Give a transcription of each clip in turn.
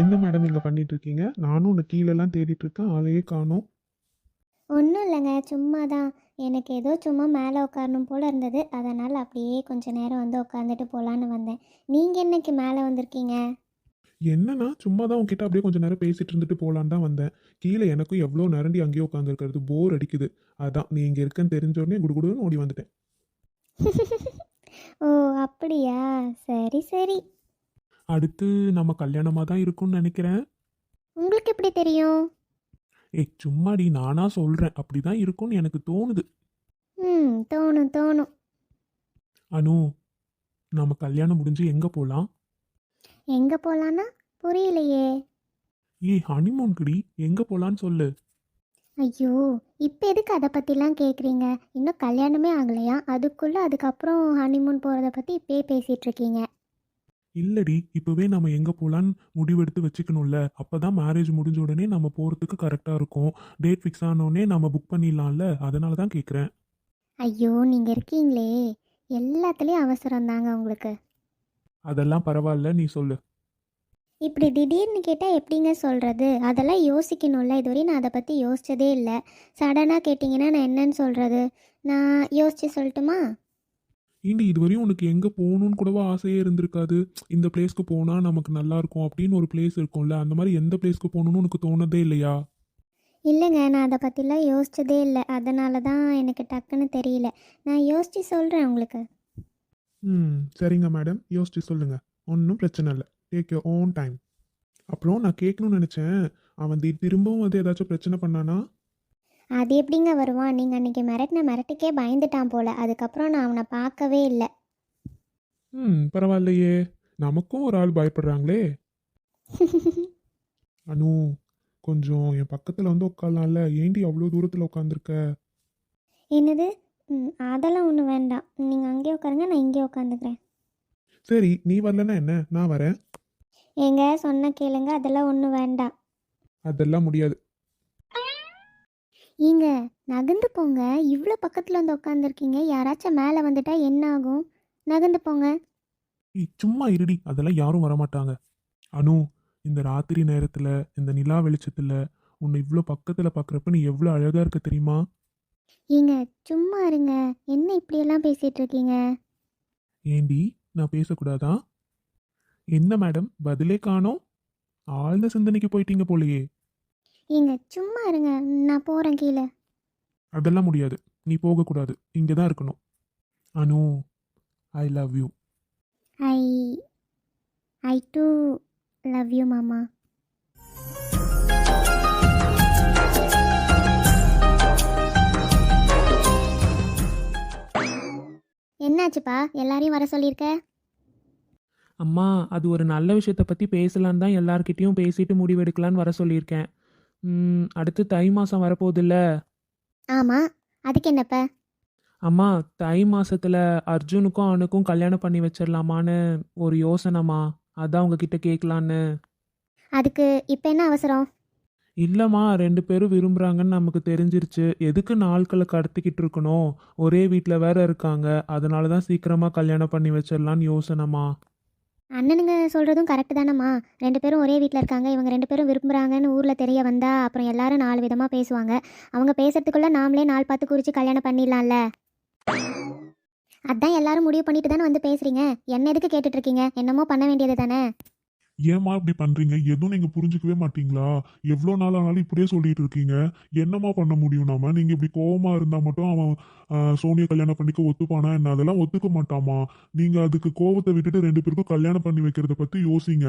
என்ன மேடம் இங்கே பண்ணிட்டு இருக்கீங்க நானும் உன்னை கீழெல்லாம் தேடிட்டு இருக்கேன் ஆளையே காணோம். ஒன்றும் இல்லைங்க. சும்மா தான் எனக்கு ஏதோ சும்மா மேலே உட்காரணும் போல் இருந்தது. அதனால் அப்படியே கொஞ்ச நேரம் வந்து உட்காந்துட்டு போகலான்னு வந்தேன். நீங்கள் என்னைக்கு மேலே வந்திருக்கீங்க? என்னன்னா சும்மா தான் உன்கிட்ட அப்படியே கொஞ்சம் நேரம் பேசிட்டு இருந்துட்டு போலான்னு தான் வந்தேன். கீழே எனக்கும் எவ்வளோ நிரண்டி அங்கேயே உட்காந்துருக்கிறது போர் அடிக்குது. அதான் நீ இங்கே இருக்கன்னு தெரிஞ்ச உடனே குடுகுடுன்னு ஓடி வந்துட்டேன். ஓ அப்படியா? சரி சரி. அடுத்து நம்ம கல்யாணமாக தான் இருக்கும்னு நினைக்கிறேன். உங்களுக்கு எப்படி தெரியும்? ஏய் சும்மாடி நானா சொல்கிறேன் அப்படி தான் இருக்கும்னு எனக்கு தோணுது. ம் தோணும் தோணும். அனு நம்ம கல்யாணம் முடிஞ்சு எங்கே போகலாம் எங்கே போகலான்னா புரியலையே. ஏய் ஹனிமூன்குடி எங்கே போகலான்னு சொல்லு. ஐயோ இப்போ எதுக்கு அதை பற்றிலாம் கேட்குறீங்க இன்னும் கல்யாணமே ஆகலையா? அதுக்குள்ளே அதுக்கப்புறம் ஹனிமூன் போகிறத பற்றி இப்பயே பேசிகிட்டு இருக்கீங்க. இல்லடி இப்போவே நம்ம எங்கே போகலான்னு முடிவெடுத்து வச்சுக்கணும்ல. அப்போ தான் மேரேஜ் முடிஞ்ச உடனே நம்ம போகிறதுக்கு கரெக்டாக இருக்கும். டேட் ஃபிக்ஸ் ஆனோடனே நம்ம புக் பண்ணிடலாம்ல. அதனால தான் கேட்குறேன் ஐயோ நீங்கள் இருக்கீங்களே. எல்லாத்துலேயும் அவசரம் தாங்க உங்களுக்கு. அதெல்லாம் பரவாயில்ல நீ சொல்லு. இப்படி திடீர்னு கேட்டால் எப்படிங்க சொல்கிறது அதெல்லாம் யோசிக்கணும்ல. இதுவரையும் நான் அதை பற்றி யோசிச்சதே இல்லை. சடனாக கேட்டிங்கன்னா நான் என்னன்னு சொல்கிறது நான் யோசிச்சு சொல்லட்டுமா? ஏண்டி இதுவரையும் உனக்கு எங்கே போகணும்னு கூடவா ஆசையே இருந்திருக்காது? இந்த பிளேஸ்க்கு போனால் நமக்கு நல்லா இருக்கும் அப்படின்னு ஒரு பிளேஸ் இருக்கும்ல. அந்த மாதிரி எந்த பிளேஸ்க்கு போகணும்னு உனக்கு தோணதே இல்லையா? இல்லைங்க நான் அதை பற்றிலாம் யோசிச்சதே இல்லை. அதனால தான் எனக்கு டக்குன்னு தெரியல. நான் யோசித்து சொல்கிறேன் உங்களுக்கு. ம் சரிங்க மேடம் யோசிச்சு சொல்லுங்கள் ஒன்றும் பிரச்சனை இல்லை. டேக் யோர் ஓன் டைம் அப்புறம் நான் கேட்கணும்னு நினச்சேன். அவன் தி- திரும்பவும் வந்து ஏதாச்சும் பிரச்சனை பண்ணானா? அது எப்படிங்க வருவான்? நீங்கள் அன்றைக்கி மிரட்டின மிரட்டுக்கே பயந்துட்டான் போல். அதுக்கப்புறம் நான் அவனை பார்க்கவே இல்லை. ம் பரவாயில்லையே. நமக்கும் ஒரு ஆள் பயப்படுறாங்களே. அனு கொஞ்சம் என் பக்கத்தில் வந்து உட்காரலாம்ல. ஏண்டி அவ்வளோ தூரத்தில் உட்காந்துருக்க என்னது? ம், அதெல்லாம் ஒன்றும் வேண்டாம். நீங்கள் அங்கேயே உட்காருங்க நான் இங்கே உட்காந்துக்கிறேன் சரி நீ வரலன்னா என்ன? நான் வரேன். ஏங்க சொன்ன கேளுங்க அதெல்லாம் ஒன்றும் வேண்டாம். அதெல்லாம் முடியாது. ஏங்க நகர்ந்து போங்க. இவ்வளோ பக்கத்தில் வந்து உட்காந்துருக்கீங்க யாராச்சும் மேலே வந்துட்டா என்ன ஆகும்? நகர்ந்து போங்க. சும்மா இருடி. அதெல்லாம் யாரும் வரமாட்டாங்க. அனு இந்த ராத்திரி நேரத்தில் இந்த நிலா வெளிச்சத்தில் உன்னை இவ்வளோ பக்கத்தில் பார்க்குறப்ப நீ எவ்வளோ அழகாக இருக்க தெரியுமா? ஏங்க சும்மா இருங்க. என்ன இப்படியெல்லாம் பேசிகிட்டு இருக்கீங்க ஏண்டி நான் பேசக்கூடாதா? என்ன மேடம் பதிலே காணோம்? ஆழ்ந்த சிந்தனைக்கு போயிட்டீங்க போலயே. ஏங்க சும்மா இருங்க நான் போகிறேன் கீழே. அதெல்லாம் முடியாது. நீ போகக்கூடாது. இங்கே தான் இருக்கணும். Anu I love you I I do love you மாமா. என்னாச்சுப்பா? எல்லாரையும் வர சொல்லியிருக்க? அம்மா அது ஒரு நல்ல விஷயத்த பற்றி பேசலான்னு தான் எல்லார்கிட்டேயும் பேசிட்டு முடிவெடுக்கலான்னு வர சொல்லியிருக்கேன். ம், அடுத்து தை மாதம் வரப்போகுதுல்ல? ஆமாம் அதுக்கு என்னப்ப? அம்மா தை மாசத்துல அர்ஜுனுக்கும் அவனுக்கும் கல்யாணம் பண்ணி வச்சிடலாமான்னு ஒரு யோசனைம்மா. அதான் உங்ககிட்ட கேட்கலான்னு அதுக்கு இப்போ என்ன அவசரம்? இல்லைம்மா ரெண்டு பேரும் விரும்புகிறாங்கன்னு நமக்கு தெரிஞ்சிருச்சு. எதுக்கு நாட்களை கடத்திக்கிட்டு இருக்கணும்? ஒரே வீட்டில் வேற இருக்காங்க. அதனால தான் சீக்கிரமாக கல்யாணம் பண்ணி வச்சிடலான்னு யோசனைம்மா. அண்ணனுங்க சொல்கிறதும் கரெக்டு தானம்மா. ரெண்டு பேரும் ஒரே வீட்டில் இருக்காங்க. இவங்க ரெண்டு பேரும் விரும்புகிறாங்கன்னு ஊரில் தெரிய வந்தா அப்புறம் எல்லாரும் நாலு விதமாக பேசுவாங்க. அவங்க பேசுறதுக்குள்ளே நாமளே நாள் பார்த்து குறித்து கல்யாணம் பண்ணிடலாம்ல. அதான் எல்லாரும் முடிவு பண்ணிட்டு தானே வந்து பேசுகிறீங்க என்ன எதுக்கு கேட்டுட்ருக்கீங்க என்னமோ பண்ண வேண்டியது தானே? ஏம்மா இப்படி பண்றீங்க? எதுவும் நீங்க புரிஞ்சுக்கவே மாட்டீங்களா? எவ்வளோ நாள் ஆனாலும் இப்படியே சொல்லிட்டு இருக்கீங்க. என்னம்மா பண்ண முடியும் நாம? நீங்க இப்படி கோவமா இருந்தா மட்டும் அவன் சோனியை சோனியா கல்யாணம் பண்ணிக்க ஒத்துப்பானா என்ன? அதெல்லாம் ஒத்துக்க மாட்டாமா. நீங்க அதுக்கு கோவத்தை விட்டுட்டு ரெண்டு பேருக்கும் கல்யாணம் பண்ணி வைக்கிறத பத்தி யோசிங்க.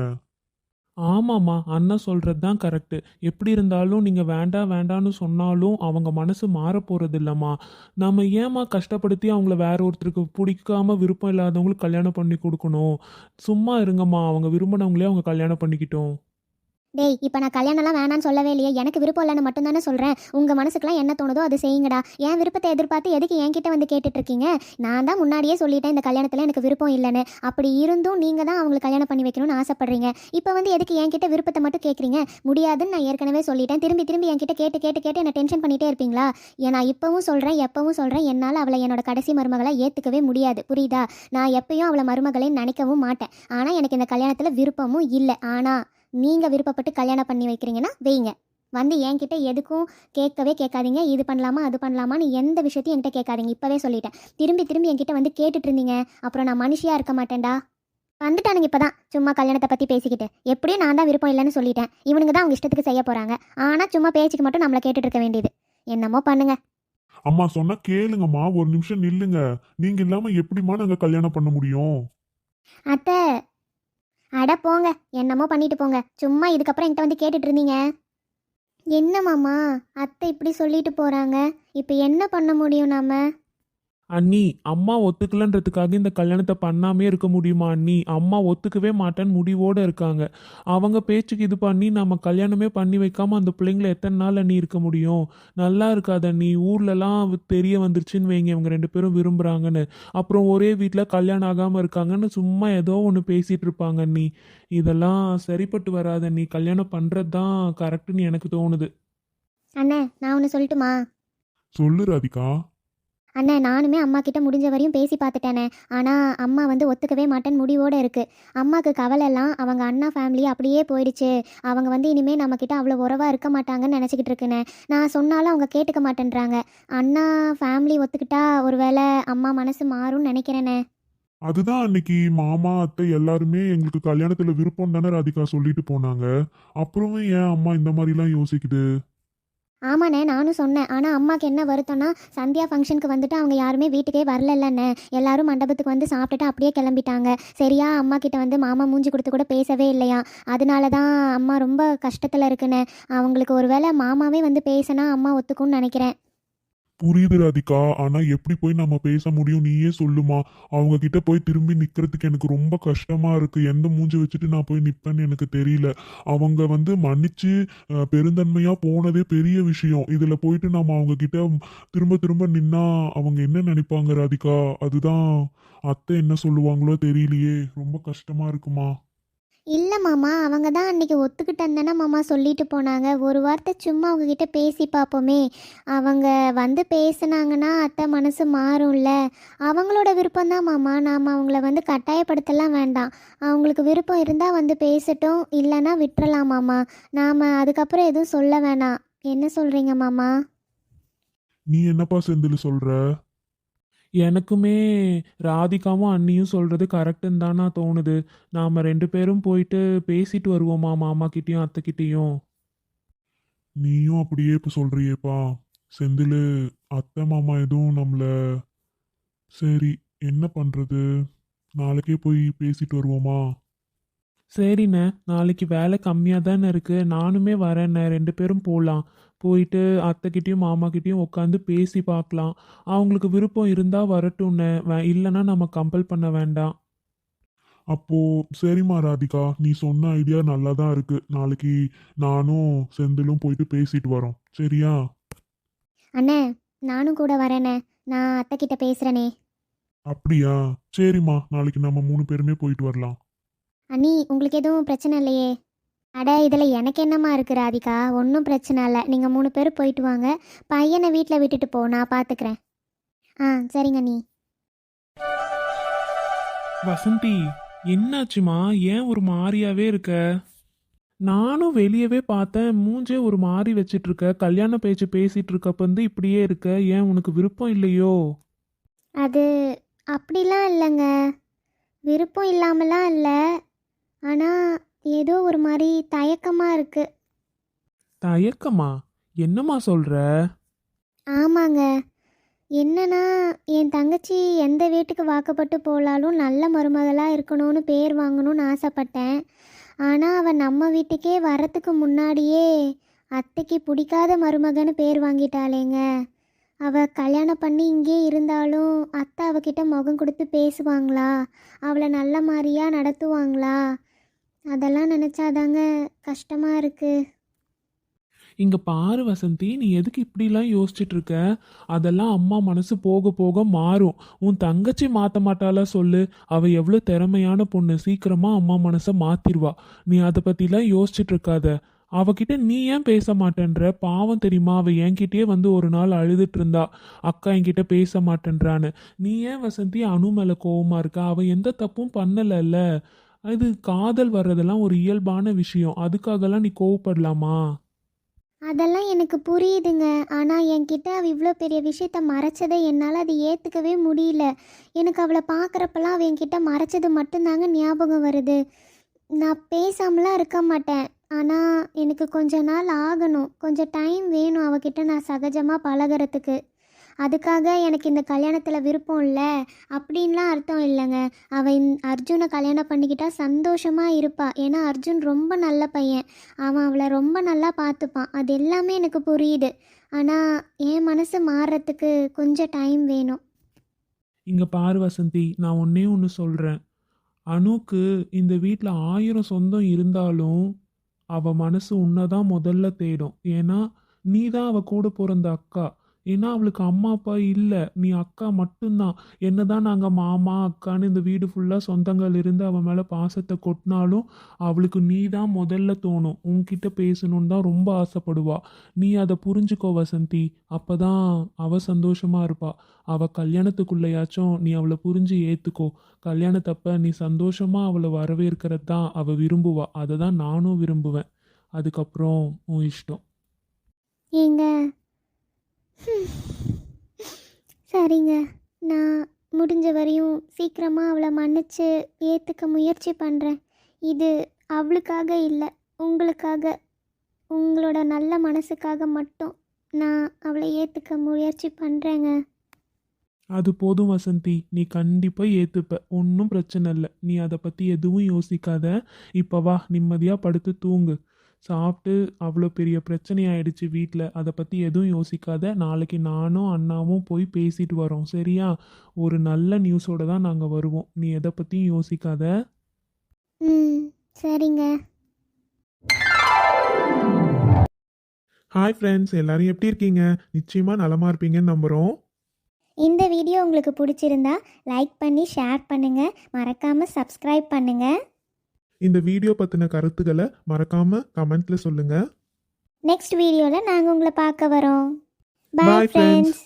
ஆமாம்மா அண்ணா சொல்கிறது தான் கரெக்டு எப்படி இருந்தாலும் நீங்கள் வேண்டாம் வேண்டான்னு சொன்னாலும் அவங்க மனசு மாற போகிறது இல்லைம்மா நம்ம ஏம்மா கஷ்டப்படுத்தி அவங்கள வேற ஒருத்தருக்கு பிடிக்காம விருப்பம் இல்லாதவங்களுக்கு கல்யாணம் பண்ணி கொடுக்கணும்? சும்மா இருங்கம்மா அவங்க விரும்பினவங்களே அவங்க கல்யாணம் பண்ணிக்கிட்டோம். டேய் இப்போ நான் கல்யாணம்லாம் வேணான்னு சொல்லவே இல்லையே. எனக்கு விருப்பம் இல்லைன்னு மட்டும்தானே சொல்கிறேன் உங்கள் மனசுக்குலாம் என்ன தோணுதோ அது செய்யுங்கடா. என் விருப்பத்தை எதிர்பார்த்து எதுக்கு என்கிட்ட வந்து கேட்டுட்ருக்கீங்க நான் தான் முன்னாடியே சொல்லிட்டேன் இந்த கல்யாணத்தில் எனக்கு விருப்பம் இல்லைன்னு. அப்படி இருந்தும் நீங்கள் தான் அவங்களுக்கு கல்யாணம் பண்ணி வைக்கணும்னு ஆசைப்பட்றீங்க. இப்போ வந்து எதுக்கு என்கிட்ட விருப்பத்தை மட்டும் கேட்குறீங்க முடியாதுன்னு நான் ஏற்கனவே சொல்லிட்டேன். திரும்பி திரும்பி என்கிட்ட கேட்டு கேட்டு கேட்டு என்னை டென்ஷன் பண்ணிகிட்டே இருப்பீங்களா? நான் இப்போவும் சொல்கிறேன் எப்பவும் சொல்கிறேன் என்னால் அவளை என்னோட கடைசி மருமகளை ஏற்றுக்கவே முடியாது. புரியுதா? நான் எப்பயும் அவளை மருமகளை நினைக்கவும் மாட்டேன். ஆனால் எனக்கு இந்த கல்யாணத்தில் விருப்பமும் இல்லை. ஆனால் நீங்கள் விருப்பப்பட்டு கல்யாணம் பண்ணி வைக்கிறீங்கன்னா வைங்க. வந்து என்கிட்ட எதுக்கும் கேட்கவே கேட்காதீங்க. இது பண்ணலாமா அது பண்ணலாமான்னு எந்த விஷயத்தையும் என்கிட்ட கேட்காதீங்க. இப்போவே சொல்லிட்டேன். திரும்பி திரும்பி என்கிட்ட வந்து கேட்டுட்டு இருந்தீங்க அப்புறம் நான் மனுஷியாக இருக்க மாட்டேன்டா. வந்துட்டானுங்க இப்போ தான் சும்மா கல்யாணத்தை பற்றி பேசிக்கிட்டு. எப்படியும் நான் தான் விருப்பம் இல்லைன்னு சொல்லிட்டேன். இவனுங்க தான் அவங்க இஷ்டத்துக்கு செய்ய போகிறாங்க ஆனால் சும்மா பேச்சுக்கு மட்டும் நம்மளை கேட்டுட்டு இருக்க வேண்டியது. என்னமோ பண்ணுங்க. அம்மா சொன்னா கேளுங்கம்மா. ஒரு நிமிஷம் நில்லுங்க. நீங்க இல்லாம எப்படிம்மா நாங்க கல்யாணம் பண்ண முடியும்? அத்தை அட போங்க என்னமோ பண்ணிட்டு போங்க. சும்மா இதுக்கப்புறம் என்கிட்ட வந்து கேட்டுட்டு இருந்தீங்க. என்ன மாமா அத்தை இப்படி சொல்லிட்டு போறாங்க. இப்போ என்ன பண்ண முடியும் நாம? அண்ணி அம்மா ஒத்துக்கலன்றதுக்காக இந்த கல்யாணத்தை பண்ணாமே இருக்க முடியுமா அண்ணி? அம்மா ஒத்துக்கவே மாட்டேன்னு முடிவோடு இருக்காங்க. அவங்க பேச்சுக்கு இது பண்ணி நம்ம கல்யாணமே பண்ணி வைக்காம அந்த பிள்ளைங்கள எத்தனை நாள் அண்ணி இருக்க முடியும்? நல்லா இருக்காது அண்ணி. ஊர்லலாம் தெரிய வந்துருச்சுன்னு வைங்க இவங்க ரெண்டு பேரும் விரும்புகிறாங்கன்னு அப்புறம் ஒரே வீட்டில் கல்யாணம் ஆகாமல் இருக்காங்கன்னு சும்மா ஏதோ ஒன்று பேசிகிட்டு இருப்பாங்க அண்ணி. இதெல்லாம் சரிப்பட்டு வராது அண்ணி. கல்யாணம் பண்ணுறது தான் கரெக்டுன்னு எனக்கு தோணுது. அண்ணே நான் ஒன்று சொல்லட்டுமா? சொல்லு ராதிகா. அண்ணே நானுமே அம்மா கிட்ட முடிஞ்ச வரையும் பேசி பார்த்துட்டேனே. ஆனால் அம்மா வந்து ஒத்துக்கவே மாட்டேன்னு முடிவோடு இருக்குது அம்மாவுக்கு கவலை எல்லாம் அவங்க அண்ணா ஃபேமிலி அப்படியே போயிடுச்சு. அவங்க வந்து இனிமேல் நம்மக்கிட்ட அவ்வளோ உறவாக இருக்க மாட்டாங்கன்னு நினச்சிக்கிட்டு இருக்குண்ணே. நான் சொன்னாலும் அவங்க கேட்டுக்க மாட்டேன்றாங்க. அண்ணா ஃபேமிலி ஒத்துக்கிட்டா ஒருவேளை அம்மா மனசு மாறும்னு நினைக்கிறேனே. அதுதான் அன்னைக்கு மாமா அத்தை எல்லாருமே எங்களுக்கு கல்யாணத்துல விருப்பம் தானே ராதிகா சொல்லிட்டு போனாங்க. அப்புறமே ஏன் அம்மா இந்த மாதிரிலாம் யோசிக்குது? ஆமாண்ணே நானும் சொன்னேன். ஆனால் அம்மாவுக்கு என்ன வருத்தம்னா சந்தியா ஃபங்க்ஷனுக்கு வந்துட்டு அவங்க யாருமே வீட்டுக்கே வரலல்லண்ணே. எல்லாரும் மண்டபத்துக்கு வந்து சாப்பிட்டுட்டு அப்படியே கிளம்பிட்டாங்க. சரியா அம்மா கிட்ட வந்து மாமா மூஞ்சி கொடுத்து கூட பேசவே இல்லையா? அதனால தான் அம்மா ரொம்ப கஷ்டத்தில் இருக்குண்ணே. அவங்களுக்கு ஒருவேளை மாமாவே வந்து பேசினா அம்மா ஒத்துக்கும்னு நினைக்கிறேன். புரியுது ராதிகா ஆனா எப்படி போய் நம்ம பேச முடியும்? நீயே சொல்லுமா. அவங்க கிட்ட போய் திரும்பி நிக்கிறதுக்கு எனக்கு ரொம்ப கஷ்டமா இருக்கு. எந்த மூஞ்சி வச்சுட்டு நான் போய் நிப்பேன்னு எனக்கு தெரியல. அவங்க வந்து மன்னிச்சு பெருந்தன்மையா போனதே பெரிய விஷயம். இதுல போயிட்டு நம்ம அவங்க கிட்ட திரும்ப திரும்ப நின்னா அவங்க என்ன நினைப்பாங்க ராதிகா? அதுதான் அத்தை என்ன சொல்லுவாங்களோ தெரியலையே. ரொம்ப கஷ்டமா இருக்குமா? இல்லை மாமா அவங்க தான் அன்றைக்கி ஒத்துக்கிட்டேன்னு மாமா சொல்லிட்டு போனாங்க. ஒரு வார்த்தை சும்மா அவங்கக்கிட்ட பேசி பார்ப்போமே அவங்க வந்து பேசுனாங்கன்னா அத்தை மனசு மாறும்ல. அவங்களோட விருப்பம் தான் மாமா. நாம் அவங்கள வந்து கட்டாயப்படுத்தலாம் வேண்டாம். அவங்களுக்கு விருப்பம் இருந்தால் வந்து பேசட்டும் இல்லைன்னா விட்டுறலாம் மாமா. நாம் அதுக்கப்புறம் எதுவும் சொல்ல வேணாம். என்ன சொல்கிறீங்க மாமா? நீ என்னப்பா செந்தில் சொல்கிற எனக்குமே ராதிகாவும் அண்ணியும் சொல்கிறது கரெக்டுன்னு தானா தோணுது. நாம் ரெண்டு பேரும் போயிட்டு பேசிட்டு வருவோமா மாமா கிட்டேயும் அத்தைக்கிட்டேயும் நீயும் அப்படியே இப்ப சொல்றியேப்பா. செந்தில் அத்தை மாமா எதுவும் நம்மள சரி என்ன பண்றது? நாளைக்கே போய் பேசிட்டு வருவோமா? சரிண்ணே நாளைக்கு வேலை கம்மியாக தானே இருக்குது நானுமே வரேண்ணே ரெண்டு பேரும் போகலாம் போயிட்டு அத்தைக்கிட்டேயும் மாமாக்கிட்டேயும் உட்காந்து பேசி பார்க்கலாம் அவங்களுக்கு விருப்பம் இருந்தால் வரட்டும்ண்ணே வே இல்லைன்னா நம்ம கம்பல் பண்ண வேண்டாம். அப்போ சரிம்மா ராதிகா. நீ சொன்ன ஐடியா நல்லா தான் இருக்கு. நாளைக்கு நானும் செந்திலும் போயிட்டு பேசிட்டு வரோம். சரியா? அண்ணே நானும் கூட வரேனே. நான் அத்தை கிட்ட பேசுகிறேனே அப்படியா? சரிம்மா. நாளைக்கு நம்ம மூணு பேருமே போயிட்டு வரலாம். அண்ணி உங்களுக்கு எதுவும் பிரச்சனை இல்லையே? அட இதில் எனக்கு என்னம்மா இருக்குது ராதிகா? ஒன்றும் பிரச்சனை இல்லை. நீங்கள் மூணு பேர் போயிட்டு வாங்க. பையனை வீட்டில் விட்டுட்டு போ நான் பார்த்துக்கிறேன் ஆ சரிங்க அண்ணி வசந்தி என்னாச்சுமா? ஏன் ஒரு மாதிரியாவே இருக்க? நானும் வெளியவே பார்த்தேன். மூஞ்சே ஒரு மாதிரி வச்சிட்டு இருக்க கல்யாண பேச்சு பேசிட்டு இருக்கப்ப வந்து இப்படியே இருக்க. ஏன் உனக்கு விருப்பம் இல்லையோ? அது அப்படிலாம் இல்லைங்க. விருப்பம் இல்லாமலாம் இல்லை. ஆனால் ஏதோ ஒரு மாதிரி தயக்கமாக இருக்குது தயக்கமா? என்னம்மா சொல்ற? ஆமாங்க. என்னன்னா என் தங்கச்சி எந்த வீட்டுக்கு வாக்கப்பட்டு போனாலும் நல்ல மருமகளாக இருக்கணும்னு பேர் வாங்கணும்னு ஆசைப்பட்டேன். ஆனால் அவள் நம்ம வீட்டுக்கே வரத்துக்கு முன்னாடியே அத்தைக்கு பிடிக்காத மருமகன்னு பேர் வாங்கிட்டாளேங்க. அவள் கல்யாணம் பண்ணி இங்கே இருந்தாலும் அத்தை அவகிட்ட முகம் கொடுத்து பேசுவாங்களா? அவளை நல்ல மாதிரியாக நடத்துவாங்களா? அதெல்லாம் நினச்சாதாங்க கஷ்டமாக இருக்குது இங்க பாரு வசந்தி நீ எதுக்கு இப்படிலாம் யோசிச்சுட்டு இருக்க அதெல்லாம் அம்மா மனசு போக போக மாறும். உன் தங்கச்சி மாத்த மாட்டாளா சொல்லு. அவ எவ்வளவு திறமையான பொண்ணு. சீக்கிரமா அம்மா மனசை மாத்திருவா. நீ அதை பத்திலாம் யோசிச்சுட்டு இருக்காத அவகிட்ட நீ ஏன் பேச மாட்டேன்ற? பாவம் தெரியுமா? அவ என்கிட்டயே வந்து ஒரு நாள் அழுதுட்டு இருந்தா அக்கா என்கிட்ட பேச மாட்டேன்றான்னு. நீ ஏன் வசந்தி அணு மேல கோவமா இருக்க? அவ எந்த தப்பும் பண்ணலல்ல. அது காதல் வர்றதெல்லாம் ஒரு இயல்பான விஷயம். அதுக்காகலாம் நீ கோவப்படலாமா? அதெல்லாம் எனக்கு புரியுதுங்க. ஆனால் என்கிட்ட அவள் இவ்வளோ பெரிய விஷயத்த மறைச்சதை என்னால் அதை ஏற்றுக்கவே முடியல. எனக்கு அவளை பார்க்குறப்பெல்லாம் அவள் என்கிட்ட மறைச்சது மட்டும்தாங்க ஞாபகம் வருது. நான் பேசாமலாம் இருக்க மாட்டேன். ஆனால் எனக்கு கொஞ்ச நாள் ஆகணும். கொஞ்சம் டைம் வேணும் அவகிட்ட நான் சகஜமாக பழகிறதுக்கு. அதுக்காக எனக்கு இந்த கல்யாணத்தில் விருப்பம் இல்லை அப்படின்லாம் அர்த்தம் இல்லைங்க. அவள் அர்ஜுனை கல்யாணம் பண்ணிக்கிட்டா சந்தோஷமாக இருப்பா. ஏன்னா அர்ஜுன் ரொம்ப நல்ல பையன். அவன் அவளை ரொம்ப நல்லா பார்த்துப்பான். அது எல்லாமே எனக்கு புரியுது. ஆனால் என் மனசு மாறுறதுக்கு கொஞ்சம் டைம் வேணும். இங்கே பாரு வசந்தி நான் ஒன்றே ஒன்று சொல்கிறேன் அனுக்கு இந்த வீட்டில் ஆயிரம் சொந்தம் இருந்தாலும் அவள் மனசு உன்னதான் முதல்ல தேடும். ஏன்னா நீ தான் அவள் கூட பிறந்த அக்கா. ஏன்னா அவளுக்கு அம்மா அப்பா இல்லை. நீ அக்கா மட்டும்தான். என்னதான் நாங்கள் மாமா அக்கான்னு இந்த வீடு ஃபுல்லாக சொந்தங்கள் இருந்து அவன் மேலே பாசத்தை கொட்டினாலும் அவளுக்கு நீ தான் முதல்ல தோணும். உன்கிட்ட பேசணுன்னு தான் ரொம்ப ஆசைப்படுவா. நீ அதை புரிஞ்சுக்கோ வசந்தி. அப்போ தான் அவள் சந்தோஷமாக இருப்பாள் அவள் கல்யாணத்துக்குள்ளேயாச்சும் நீ அவளை புரிஞ்சு ஏற்றுக்கோ கல்யாணத்தப்ப நீ சந்தோஷமாக அவளை வரவேற்கிறது தான் அவள் விரும்புவா. அதை தான் நானும் விரும்புவேன். அதுக்கப்புறம் உன் இஷ்டம். ஏங்க சரிங்க. நான் முடிஞ்ச வரையும் சீக்கிரமாக அவளை மன்னிச்சு ஏற்றுக்க முயற்சி பண்ணுறேன் இது அவளுக்காக இல்லை உங்களுக்காக. உங்களோட நல்ல மனசுக்காக மட்டும் நான் அவளை ஏற்றுக்க முயற்சி பண்ணுறேங்க அது போதும் வசந்தி. நீ கண்டிப்பாக ஏற்றுப்ப ஒன்றும் பிரச்சனை இல்லை. நீ அதை பற்றி எதுவும் யோசிக்காத. இப்போ வா நிம்மதியாக படுத்து தூங்கு. சாப்பிட்டு அவ்வளோ பெரிய பிரச்சனை ஆயிடுச்சு வீட்டில். அதை பற்றி எதுவும் யோசிக்காத. நாளைக்கு நானும் அண்ணாவும் போய் பேசிட்டு வரோம். சரியா? ஒரு நல்ல நியூஸோட தான் நாங்கள் வருவோம். நீ எதை பற்றியும் யோசிக்காத. ம் சரிங்க. ஹாய் ஃப்ரெண்ட்ஸ் எல்லாரும் எப்படி இருக்கீங்க? நிச்சயமா நலமா இருப்பீங்கன்னு நம்புறோம். இந்த வீடியோ உங்களுக்கு பிடிச்சிருந்தா லைக் பண்ணி ஷேர் பண்ணுங்கள் மறக்காமல் சப்ஸ்கிரைப் பண்ணுங்கள் இந்த வீடியோ பத்தின கருத்துக்களை மறக்காம கமெண்ட்ல சொல்லுங்க. நெக்ஸ்ட் வீடியோவில் நாங்கள் உங்களை பார்க்க வரோம். பாய். ஃப்ரெண்ட்ஸ்